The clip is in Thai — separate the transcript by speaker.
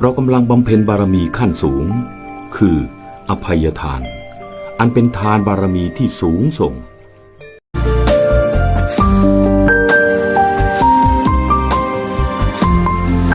Speaker 1: เรากำลังบำเพ็ญบารมีขั้นสูง คืออภัยทาน อันเป็นทานบารมีที่สูงส่ง